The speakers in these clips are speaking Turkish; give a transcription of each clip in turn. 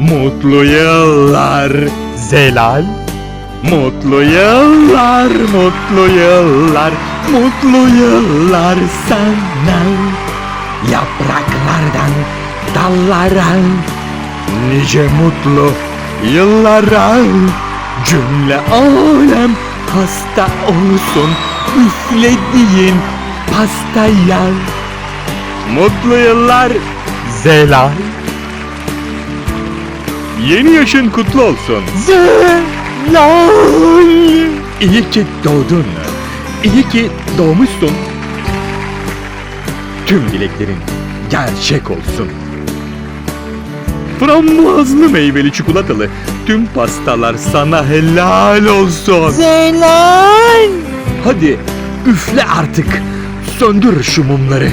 Mutlu yıllar Zelal. Mutlu yıllar, mutlu yıllar, mutlu yıllar sana. Yapraklardan dallara nice mutlu yıllara cümle alem hasta olsun üflediğin pastaya. Mutlu yıllar Zelal. Yeni yaşın kutlu olsun. Zelal. İyi ki doğdun. İyi ki doğmuşsun. Tüm dileklerin gerçek olsun. Frambuazlı meyveli çikolatalı tüm pastalar sana helal olsun. Zelal. Hadi üfle artık. Söndür şu mumları.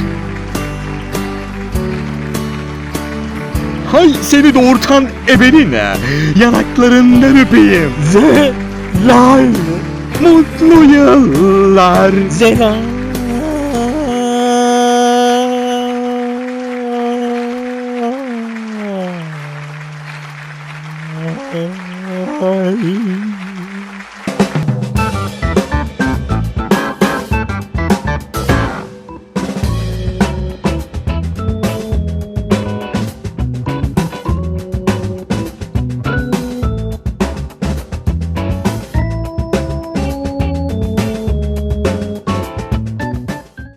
Hay seni doğurtan ebenine. Yanaklarından öpeyim. Zelal. Mutlu yıllar. Zelal. Ay.